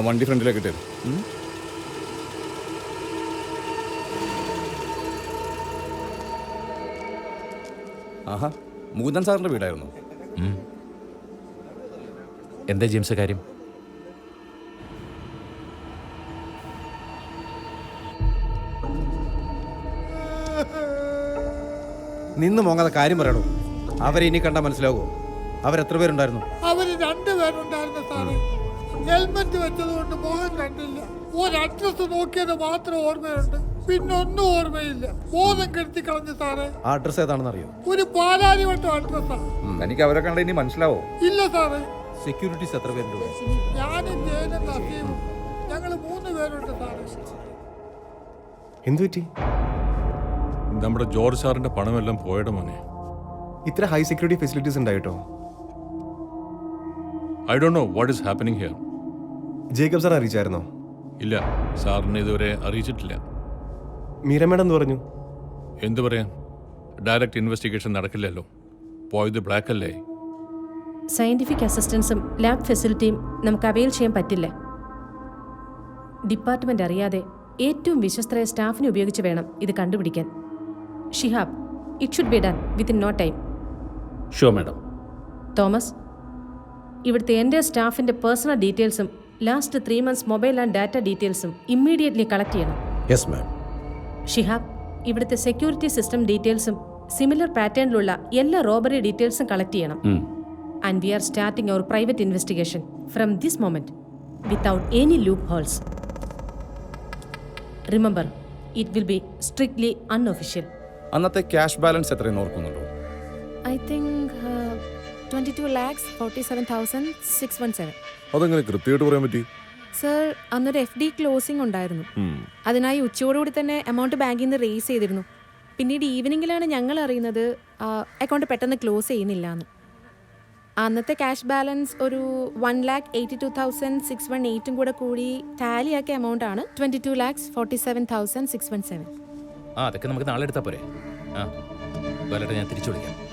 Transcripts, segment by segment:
വണ്ടി ഫ്രണ്ടിലേക്ക് ഇട്ടേരും. ഉം? ആഹാ മൂതൻ സാറിന്റെ വീടായിരുന്നു. എന്താ ജെയിംസ് കാര്യം? നിന്ന് മോങ്ങാതെ കാര്യം പറയണോ? അവരെ ഇനി കണ്ടാൽ മനസ്സിലാവുമോ അവരെത്ര പേരുണ്ടായിരുന്നു? അവർ രണ്ടുപേരുണ്ടായിരുന്നു സാറേ. ഹെൽമെറ്റ് വെച്ചതുകൊണ്ട് മുഖം കണ്ടില്ല. ഒരു അഡ്രസ് നോക്കിയത് മാത്രം ഓർമ്മയുണ്ട്. പിന്നെ ഒന്നും ഓർമ്മയില്ല. ബോധം കെടുത്തി കളഞ്ഞു സാറേ. ആ അഡ്രസ്സ് ഏതാണെന്ന് അറിയോ ഒരു പാലാരിവട്ടം അഡ്രസ്സാണ് എനിക്ക് അവരെ കണ്ട ഇനി മനസ്സിലാവോ? ഇല്ല സാറേ. സെക്യൂരിറ്റീസ് എത്ര പേരുണ്ട്? ഞാനും ജയനും നസീമും ഞങ്ങൾ മൂന്ന് പേരുണ്ട് സാറേ. എന്തു പറ്റി നമ്മുടെ ജോർജ് സാറിന്റെ പണമെല്ലാം പോയട മോനെ. ഇത്ര high security facilities ഉണ്ടായിട്ടോ? I do know what is happening here Jacob sir അറിയിച്ചായിരുന്നോ? ഇല്ല സാറിനെ ഇതുവരെ അറിയിച്ചിട്ടില്ല. മീര മേഡം എന്ന് പറഞ്ഞു. എന്തു പറയാൻ? ഡയറക്റ്റ് ഇൻവെസ്റ്റിഗേഷൻ നടക്കില്ലല്ലോ. പോയത് ബ്ലാക്ക് അല്ലേ? സയന്റിഫിക് അസിസ്റ്റൻസും ലാബ് ഫെസിലിറ്റിയും നമുക്ക് അവെയിൽ ചെയ്യാൻ പറ്റില്ല. ഡിപ്പാർട്ട്മെന്റ് അറിയാതെ ഏറ്റവും വിശ്വസ്തരായ സ്റ്റാഫിനെ ഉപയോഗിച്ച് വേണം ഇത് കണ്ടുപിടിക്കാൻ. Shihab it should be done within no time show madam Thomas ഇവിടുത്തെ എന്റെ സ്റ്റാഫിന്റെ പേഴ്സണൽ ഡീറ്റെയിൽസും last three months mobile and data ഡീറ്റെയിൽസും ഇമ്മീഡിയറ്റ്ലി കളക്ട് ചെയ്യണം. യെസ് മാം ഷിഹാബ് ഇവിടുത്തെ സെക്യൂരിറ്റി സിസ്റ്റം ഡീറ്റെയിൽസും സിമിലർ പാറ്റേണിലുള്ള എല്ലാ റോബറി ഡീറ്റെയിൽസും കളക്ട് ചെയ്യണം. And we are starting our private investigation from this moment without any loopholes remember it will be strictly unofficial അന്നത്തെ cash balance എത്രയെന്ന് ഓർക്കുന്നുണ്ടോ? I think uh, 22 lakhs 47,617. അതെങ്ങനെ കൃത്യമായിട്ട് പറയാൻ പറ്റി? സർ അന്നൊരു എഫ് ഡി ക്ലോസിംഗ് ഉണ്ടായിരുന്നു. അതിനായി ഉച്ചയോടുകൂടി തന്നെ എമൗണ്ട് ബാങ്കിൽ നിന്ന് റേസ് ചെയ്തിരുന്നു. പിന്നീട് ഈവനിങ്ങിലാണ് ഞങ്ങൾ അറിയുന്നത് അക്കൗണ്ട് പെട്ടെന്ന് ക്ലോസ് ചെയ്യുന്നില്ല എന്ന് അന്നത്തെ ക്യാഷ് ബാലൻസ് ഒരു one lakh eighty two thousand six one എയ്റ്റും കൂടെ കൂടി ടാലിയാക്കിയ എമൗണ്ട് ആണ് twenty two lakhs forty seven thousand six one seven ആ അതൊക്കെ നമുക്ക് നാളെ എടുത്താൽ പോരെ. ആ ഞാൻ തിരിച്ചു വിളിക്കാം.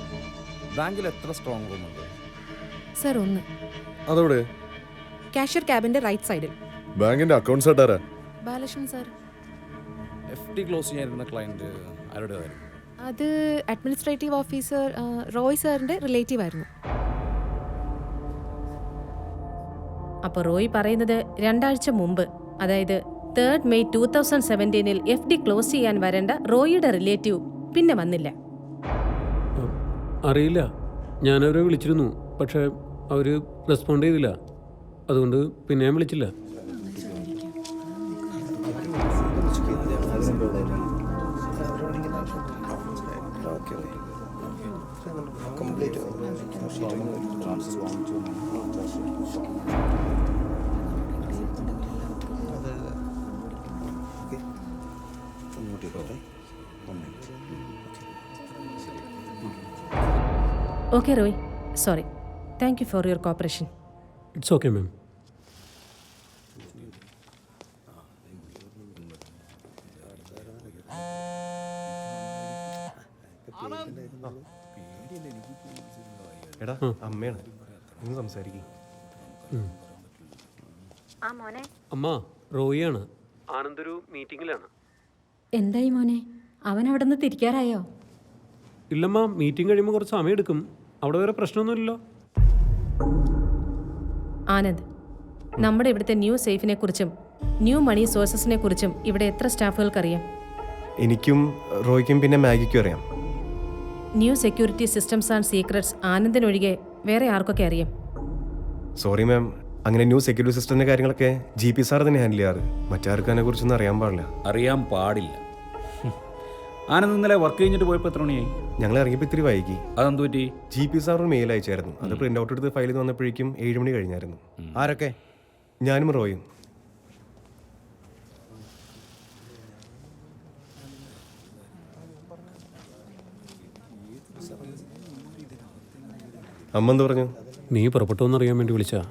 ബാങ്കിൽ എത്ര സ്ട്രോങ് റൂം ഉണ്ട്? സർ ഒന്ന്. അതോടെ കാഷ്യർ ക്യാബിന്റെ റൈറ്റ് സൈഡിൽ ബാങ്കിന്റെ accounts ആട്ടാരാ Balakrishnan sir F D close ചെയ്യാനിരുന്ന client ആരുടേതായിരുന്നു? അത് അഡ്മിനിസ്ട്രേറ്റീവ് ഓഫീസർ റോയ് സാറിന്റെ റിലേറ്റീവ് ആയിരുന്നു. അപ്പോൾ റോയ് പറയുന്നത് രണ്ടാഴ്ച മുമ്പ് അതായത് തേർഡ് മെയ് ടൂ തൗസൻഡ് സെവന്റീനിൽ എഫ് ഡി ക്ലോസ് ചെയ്യാൻ വരേണ്ട റോയിയുടെ റിലേറ്റീവ് പിന്നെ വന്നില്ല. അറിയില്ല. ഞാനവരെ വിളിച്ചിരുന്നു പക്ഷേ അവർ റെസ്പോണ്ട് ചെയ്തില്ല. അതുകൊണ്ട് പിന്നെ വിളിച്ചില്ല. Okay. Roy sorry thank you for your cooperation it's okay ma'am എടാ അമ്മയാണ്. ഒന്ന് സംസാരിക്കും. അമ്മ റോയിയാണ്. ആനന്ദൊരു മീറ്റിംഗിലാണ്. എന്തായി മോനെ? അവൻ അവിടെ നിന്ന് തിരിക്കാറായോ? ഇല്ലമ്മ മീറ്റിംഗ് കഴിയുമ്പോൾ കുറച്ച് സമയം എടുക്കും അവിടെ വേറെ പ്രശ്നമൊന്നുമില്ലല്ലോ. ആനന്ദ് നമ്മുടെ ഇവിടുത്തെ ന്യൂ സേഫിനെ കുറിച്ചും ന്യൂ മണി സോഴ്സസിനെ കുറിച്ചും ഇവിടെ എത്ര സ്റ്റാഫുകൾക്കറിയാം? എനിക്കും റോയ്ക്കും പിന്നെ മാഗിക്കും അറിയാം. New security systems and secrets ആനന്ദിനൊഴികെ വേറെ ആർക്കൊക്കെ അറിയാം? സോറി മാം അങ്ങനെ ന്യൂ സെക്യൂരിറ്റി സിസ്റ്റത്തിന്റെ കാര്യങ്ങളൊക്കെ ജി പി സാർ തന്നെ ഹാൻഡിൽ ചെയ്യാറ്. മറ്റാർക്കും അതിനെ കുറിച്ചൊന്നും അറിയാൻ പാടില്ല. അറിയാൻ പാടില്ല. ആനന്ദ് ഇന്നലെ വർക്ക് കഴിഞ്ഞിട്ട് പോയപ്പോൾ എത്ര മണിയായി? ഞങ്ങൾ ഇറങ്ങിയപ്പോൾ ഇത്തിരി വൈകി. അതെന്ത് പറ്റി? ജി പി സാർ ഒരു മെയിൽ അയച്ചായിരുന്നു. അത് പ്രിന്റ് ഔട്ട് എടുത്ത് ഫയലിൽ വന്നപ്പോഴേക്കും ഏഴ് മണി കഴിഞ്ഞായിരുന്നു. ആരൊക്കെ? ഞാനും റോയും. അമ്മ എന്ത് പറഞ്ഞു? നീ പുറപ്പെട്ടു എന്നറിയാൻ വേണ്ടി വിളിച്ചാ